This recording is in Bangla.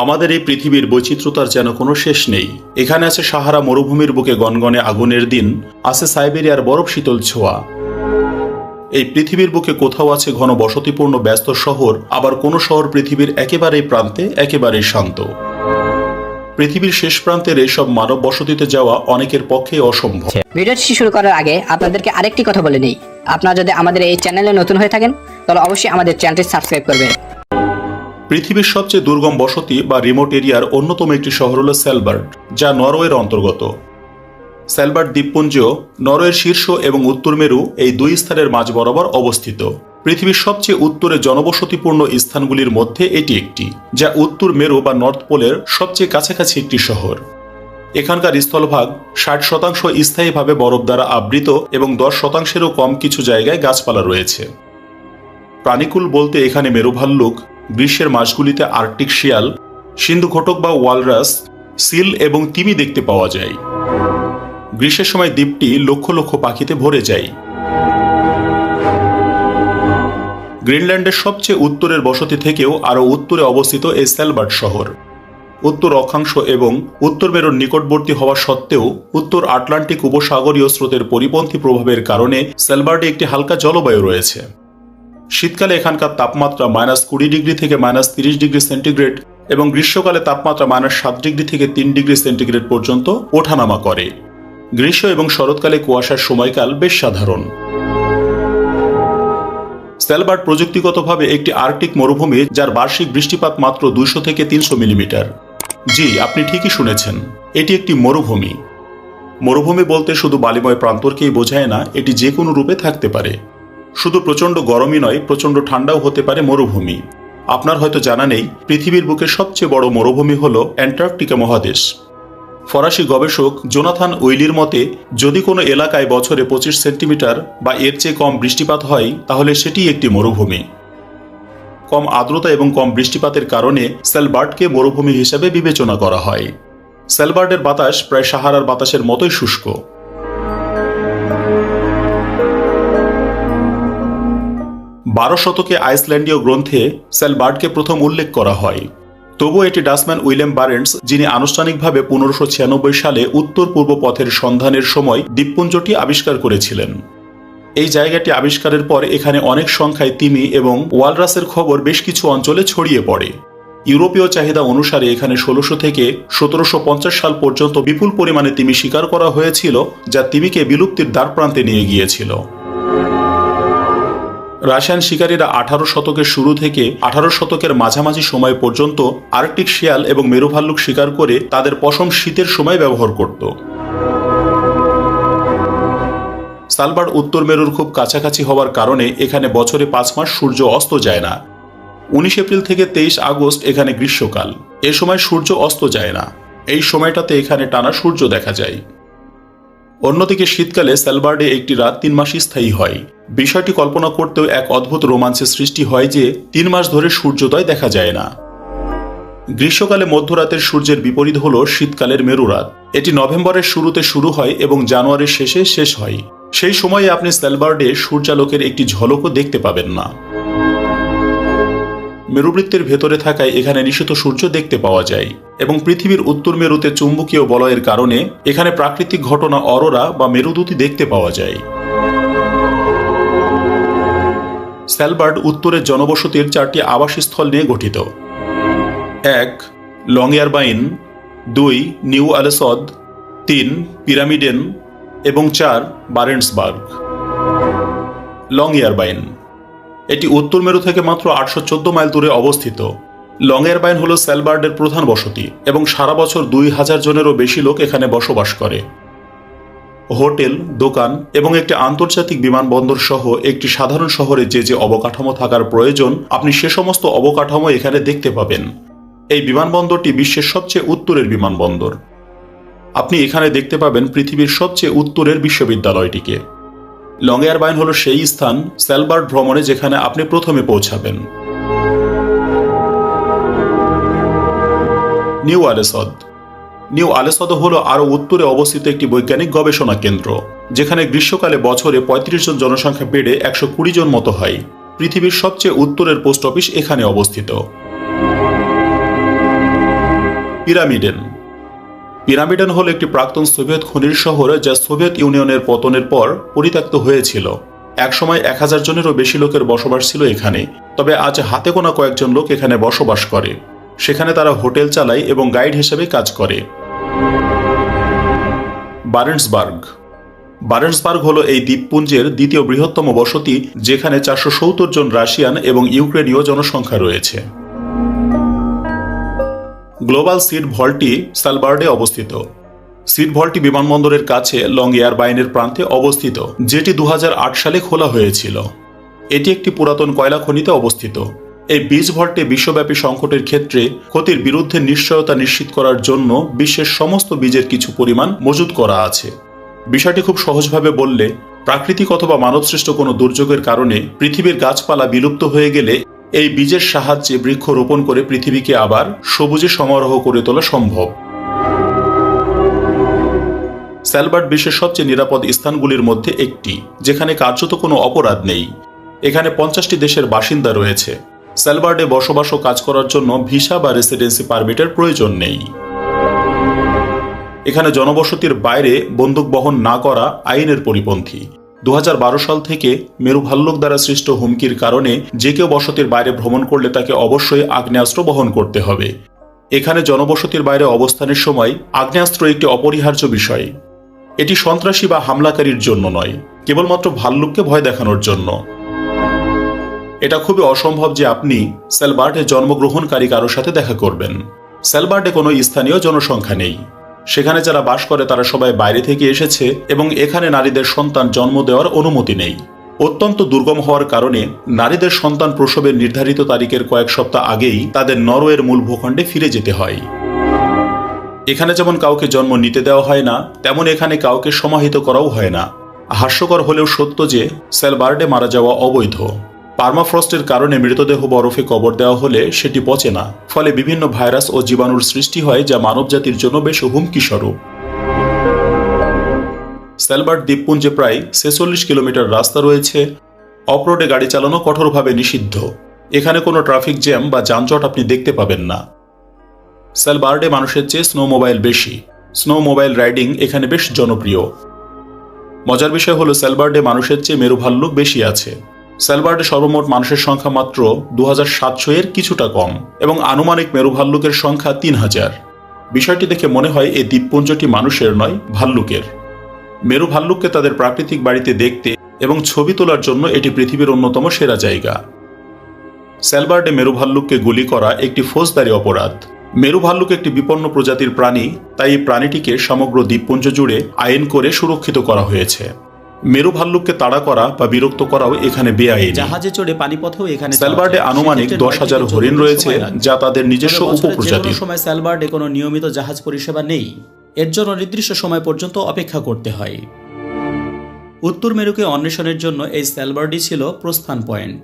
আমাদের এই পৃথিবীর বৈচিত্র্যতার যেন কোনো শেষ নেই। এখানে আছে সাহারা মরুভূমির বুকে গনগনে আগুনের দিন, আছে সাইবেরিয়ার বরফ শীতল ছোঁয়া। এই পৃথিবীর বুকে কোথাও আছে ঘন বসতিপূর্ণ ব্যস্ত শহর, আবার কোনো শহর পৃথিবীর একেবারেই প্রান্তে, একেবারেই শান্ত। পৃথিবীর শেষ প্রান্তের এইসব মানব বসতিতে যাওয়া অনেকের পক্ষে অসম্ভব। ভিডিওটি শুরু করার আগে আপনাদেরকে আরেকটি কথা বলে নিই। আপনারা যদি আমাদের এই চ্যানেলে নতুন হয়ে থাকেন, তাহলে অবশ্যই আমাদের চ্যানেলটি সাবস্ক্রাইব করবেন। পৃথিবীর সবচেয়ে দুর্গম বসতি বা রিমোট এরিয়ার অন্যতম একটি শহর হল সেলবার্ট, যা নরওয়ের অন্তর্গত। সেলবার্ট দ্বীপপুঞ্জ নরওয়ের শীর্ষ এবং উত্তর মেরু এই দুই স্থানের মাঝ বরাবর অবস্থিত। পৃথিবীর সবচেয়ে উত্তরে জনবসতিপূর্ণ স্থানগুলির মধ্যে এটি একটি, যা উত্তর মেরু বা নর্থ পোলের সবচেয়ে কাছাকাছি একটি শহর। এখানকার স্থলভাগ ষাট শতাংশ স্থায়ীভাবে বরফ দ্বারা আবৃত এবং দশ শতাংশেরও কম কিছু জায়গায় গাছপালা রয়েছে। প্রাণীকুল বলতে এখানে মেরুভাল্লুক গ্রীষ্মের মাসগুলিতে আর্কটিক শিয়াল, সিন্ধু ঘটক বা ওয়ালরাস, সিল এবং তিমি দেখতে পাওয়া যায়। গ্রীষ্মের সময় দ্বীপটি লক্ষ লক্ষ পাখিতে ভরে যায়। গ্রিনল্যান্ডের সবচেয়ে উত্তরের বসতি থেকেও আরও উত্তরে অবস্থিত এই সেলবার্ট শহর। উত্তর অক্ষাংশ এবং উত্তর মেরুর নিকটবর্তী হওয়া সত্ত্বেও উত্তর আটলান্টিক উপসাগরীয় স্রোতের পরিপন্থী প্রভাবের কারণে সেলবার্টে একটি হালকা জলবায়ু রয়েছে। শীতকালে এখানকার তাপমাত্রা মাইনাস কুড়ি ডিগ্রি থেকে মাইনাস তিরিশ ডিগ্রি সেন্টিগ্রেড এবং গ্রীষ্মকালে তাপমাত্রা মাইনাস সাত ডিগ্রি থেকে তিন ডিগ্রি সেন্টিগ্রেড পর্যন্ত ওঠানামা করে। গ্রীষ্ম এবং শরৎকালে কুয়াশার সময়কাল বেশ সাধারণ। সেলবার্ট প্রযুক্তিগতভাবে একটি আর্কটিক মরুভূমি যার বার্ষিক বৃষ্টিপাত মাত্র দুইশো থেকে তিনশো মিলিমিটার। জি, আপনি ঠিকই শুনেছেন, এটি একটি মরুভূমি। মরুভূমি বলতে শুধু বালিময় প্রান্তরকেই বোঝায় না, এটি যে কোনো রূপে থাকতে পারে। শুধু প্রচণ্ড গরমই নয়, প্রচণ্ড ঠান্ডাও হতে পারে মরুভূমি। আপনার হয়তো জানা নেই, পৃথিবীর বুকে সবচেয়ে বড় মরুভূমি হল অ্যান্টার্কটিকা মহাদেশ। ফরাসি গবেষক জোনাথান উইলির মতে, যদি কোনো এলাকায় বছরে পঁচিশ সেন্টিমিটার বা এর চেয়ে কম বৃষ্টিপাত হয়, তাহলে সেটি একটি মরুভূমি। কম আর্দ্রতা এবং কম বৃষ্টিপাতের কারণে সেলবার্টকে মরুভূমি হিসেবে বিবেচনা করা হয়। সেলবার্টের বাতাস প্রায় সাহারার বাতাসের মতোই শুষ্ক। বারো শতকে আইসল্যান্ডীয় গ্রন্থে সেলবার্টকে প্রথম উল্লেখ করা হয়। তবু এটি ডাসম্যান উইলিয়াম বারেন্টস, যিনি আনুষ্ঠানিকভাবে পনেরোশো ছিয়ানব্বই সালে উত্তর পূর্ব পথের সন্ধানের সময় দ্বীপপুঞ্জটি আবিষ্কার করেছিলেন। এই জায়গাটি আবিষ্কারের পর এখানে অনেক সংখ্যায় তিমি এবং ওয়ালরাসের খবর বেশ কিছু অঞ্চলে ছড়িয়ে পড়ে। ইউরোপীয় চাহিদা অনুসারে এখানে ষোলোশো থেকে সতেরোশো পঞ্চাশ সাল পর্যন্ত বিপুল পরিমাণে তিমি শিকার করা হয়েছিল, যা তিমিকে বিলুপ্তির দ্বারপ্রান্তে নিয়ে গিয়েছিল। রাশিয়ান শিকারীরা আঠারো শতকের শুরু থেকে আঠারো শতকের মাঝামাঝি সময় পর্যন্ত আর্কটিক শিয়াল এবং মেরুভাল্লুক শিকার করে তাদের পশম শীতের সময় ব্যবহার করত। সালবার উত্তর মেরুর খুব কাছাকাছি হওয়ার কারণে এখানে বছরে পাঁচ মাস সূর্য অস্ত যায় না। উনিশ এপ্রিল থেকে তেইশ আগস্ট এখানে গ্রীষ্মকাল। এ সময় সূর্য অস্ত যায় না। এই সময়টাতে এখানে টানা সূর্য দেখা যায়। অন্যদিকে শীতকালে স্যালবার্ডে একটি রাত তিন মাস স্থায়ী হয়। বিষয়টি কল্পনা করতেও এক অদ্ভুত রোমাঞ্চের সৃষ্টি হয় যে তিন মাস ধরে সূর্যোদয় দেখা যায় না। গ্রীষ্মকালে মধ্যরাতের সূর্যের বিপরীত হল শীতকালের মেরুরাত এটি নভেম্বরের শুরুতে শুরু হয় এবং জানুয়ারির শেষে শেষ হয়। সেই সময়ে আপনি স্যালবার্ডে সূর্যালোকের একটি ঝলকও দেখতে পাবেন না। মেরুবৃত্তের ভেতরে থাকায় এখানে নিষিত সূর্য দেখতে পাওয়া যায় এবং পৃথিবীর উত্তর মেরুতে চুম্বকীয় বলয়ের কারণে এখানে প্রাকৃতিক ঘটনা অরোরা বা মেরুদূতি দেখতে পাওয়া যায়। স্যালবার্ড উত্তরের জনবসতির চারটি আবাসস্থল নিয়ে গঠিত। এক লংয়ারবাইন দুই, নিউ আলেসদ। তিন, পিরামিডেন। এবং চার, বারেন্সবার্গ। লংয়ারবাইন এটি উত্তর মেরু থেকে মাত্র আটশো চোদ্দ মাইল দূরে অবস্থিত। লংয়ারবাইন হল সেলবার্ডের প্রধান বসতি এবং সারা বছর দুই হাজার জনেরও বেশি লোক এখানে বসবাস করে। হোটেল, দোকান এবং একটি আন্তর্জাতিক বিমানবন্দর সহ একটি সাধারণ শহরে যে যে অবকাঠামো থাকার প্রয়োজন, আপনি সে সমস্ত অবকাঠামো এখানে দেখতে পাবেন। এই বিমানবন্দরটি বিশ্বের সবচেয়ে উত্তরের বিমানবন্দর। আপনি এখানে দেখতে পাবেন পৃথিবীর সবচেয়ে উত্তরের বিশ্ববিদ্যালয়টিকে। লংয়ারবাইন হল সেই স্থান সেলবার্ট ভ্রমণে যেখানে আপনি প্রথমে পৌঁছাবেন। নিউ আলেসদ। নিউ আলেসদ হল আরও উত্তরে অবস্থিত একটি বৈজ্ঞানিক গবেষণা কেন্দ্র, যেখানে গ্রীষ্মকালে বছরে পঁয়ত্রিশ জন জনসংখ্যা বেড়ে একশো কুড়ি জন মতো হয়। পৃথিবীর সবচেয়ে উত্তরের পোস্ট অফিস এখানে অবস্থিত। পিরামিডেন। পিরামিডেন হল একটি প্রাক্তন সোভিয়েত খনির শহর যা সোভিয়েত ইউনিয়নের পতনের পর পরিত্যক্ত হয়েছিল। একসময় এক হাজার জনেরও বেশি লোকের বসবাস ছিল এখানে, তবে আজ হাতে গোনা কয়েকজন লোক এখানে বসবাস করে। সেখানে তারা হোটেল চালায় এবং গাইড হিসেবে কাজ করে। বারেন্সবার্গ। বারেন্সবার্গ হল এই দ্বীপপুঞ্জের দ্বিতীয় বৃহত্তম বসতি, যেখানে চারশো সত্তর জন রাশিয়ান এবং ইউক্রেনীয় জনসংখ্যা রয়েছে। গ্লোবাল সিড ভলটি সালবার্ডে অবস্থিত। সিড ভলটি বিমানবন্দরের কাছে লং এয়ারবাইনের প্রান্তে অবস্থিত, যেটি দু হাজার আট সালে খোলা হয়েছিল। এটি একটি পুরাতন কয়লা খনিতে অবস্থিত। এই বীজ ভল্টে বিশ্বব্যাপী সংকটের ক্ষেত্রে ক্ষতির বিরুদ্ধে নিশ্চয়তা নিশ্চিত করার জন্য বিশ্বের সমস্ত বীজের কিছু পরিমাণ মজুত করা আছে। বিষয়টি খুব সহজভাবে বললে, প্রাকৃতিক অথবা মানবসৃষ্ট কোনো দুর্যোগের কারণে পৃথিবীর গাছপালা বিলুপ্ত হয়ে গেলে এই বীজের সাহায্যে বৃক্ষ রোপণ করে পৃথিবীকে আবার সবুজে সমারোহ করে তোলা সম্ভব। স্যালবার্ট বিশ্বের সবচেয়ে নিরাপদ স্থানগুলির মধ্যে একটি, যেখানে কার্যত কোনো অপরাধ নেই। এখানে পঞ্চাশটি দেশের বাসিন্দা রয়েছে। স্যালবার্ডে বসবাস ও কাজ করার জন্য ভিসা বা রেসিডেন্সি পারমিটের প্রয়োজন নেই। এখানে জনবসতির বাইরে বন্দুক বহন না করা আইনের পরিপন্থী। দু হাজার বারো সাল থেকে মেরু ভাল্লুক দ্বারা সৃষ্ট হুমকির কারণে যে কেউ বসতির বাইরে ভ্রমণ করলে তাকে অবশ্যই আগ্নেয়াস্ত্র বহন করতে হবে। এখানে জনবসতির বাইরে অবস্থানের সময় আগ্নেয়াস্ত্র একটি অপরিহার্য বিষয়। এটি সন্ত্রাসী বা হামলাকারীর জন্য নয়, কেবলমাত্র ভাল্লুককে ভয় দেখানোর জন্য। এটা খুবই অসম্ভব যে আপনি সেলবার্ডে জন্মগ্রহণকারী কারোর সাথে দেখা করবেন। সেলবার্ডে কোনো স্থানীয় জনসংখ্যা নেই। সেখানে যারা বাস করে তারা সবাই বাইরে থেকে এসেছে এবং এখানে নারীদের সন্তান জন্ম দেওয়ার অনুমতি নেই। অত্যন্ত দুর্গম হওয়ার কারণে নারীদের সন্তান প্রসবের নির্ধারিত তারিখের কয়েক সপ্তাহ আগেই তাদের নরওয়ের মূল ভূখণ্ডে ফিরে যেতে হয়। এখানে যেমন কাউকে জন্ম নিতে দেওয়া হয় না, তেমন এখানে কাউকে সমাহিত করাও হয় না। হাস্যকর হলেও সত্য যে, সেলবার্ডে মারা যাওয়া অবৈধ। পার্মাফ্রস্টের কারণে মৃতদেহ বরফে কবর দেওয়া হলে সেটি পচে না। ফলে বিভিন্ন ভাইরাস ও জীবাণুর সৃষ্টি হয় যা মানবজাতির জন্য বেশ হুমকি স্বরূপ। সেলবার্ট দ্বীপপুঞ্জে প্রায় ছেচল্লিশ কিলোমিটার রাস্তা রয়েছে। অফরোডে গাড়ি চালানো কঠোরভাবে নিষিদ্ধ। এখানে কোনো ট্রাফিক জ্যাম বা যানজট আপনি দেখতে পাবেন না। সেলবার্ডে মানুষের চেয়ে স্নো মোবাইল বেশি। স্নো মোবাইল রাইডিং এখানে বেশ জনপ্রিয়। মজার বিষয় হলো সেলবার্ডে মানুষের চেয়ে মেরু ভাল্লুক বেশি আছে। সেলবার্ডে সর্বমোট মানুষের সংখ্যা মাত্র দু হাজার সাতশো এর কিছুটা কম এবং আনুমানিক মেরু ভাল্লুকের সংখ্যা তিন হাজার বিষয়টি দেখে মনে হয় এই দ্বীপপুঞ্জটি মানুষের নয়, ভাল্লুকের। মেরু ভাল্লুককে তাদের প্রাকৃতিক বাড়িতে দেখতে এবং ছবি তোলার জন্য এটি পৃথিবীর অন্যতম সেরা জায়গা। সেলবার্ডে মেরু ভাল্লুককে গুলি করা একটি ফৌজদারি অপরাধ। মেরু ভাল্লুক একটি বিপন্ন প্রজাতির প্রাণী, তাই এই প্রাণীটিকে সমগ্র দ্বীপপুঞ্জ জুড়ে আইন করে সুরক্ষিত করা হয়েছে। মেরু ভাল্লুককে তাড়া করা বা বিরক্ত করাও এখানে বেআইনি। জাহাজে চড়ে পানিপথেও এখানে সেলবার্ডে আনুমানিক দশ হাজার হরিণ রয়েছে যা তাদের নিজস্ব উপপ্রজাতি। সময় সেলবার্ডে কোনো নিয়মিত জাহাজ পরিষেবা নেই। এর জন্য নির্দিষ্ট সময় পর্যন্ত অপেক্ষা করতে হয়। উত্তর মেরুকে অন্বেষণের জন্য এই সেলবার্ডই ছিল প্রস্থান পয়েন্ট।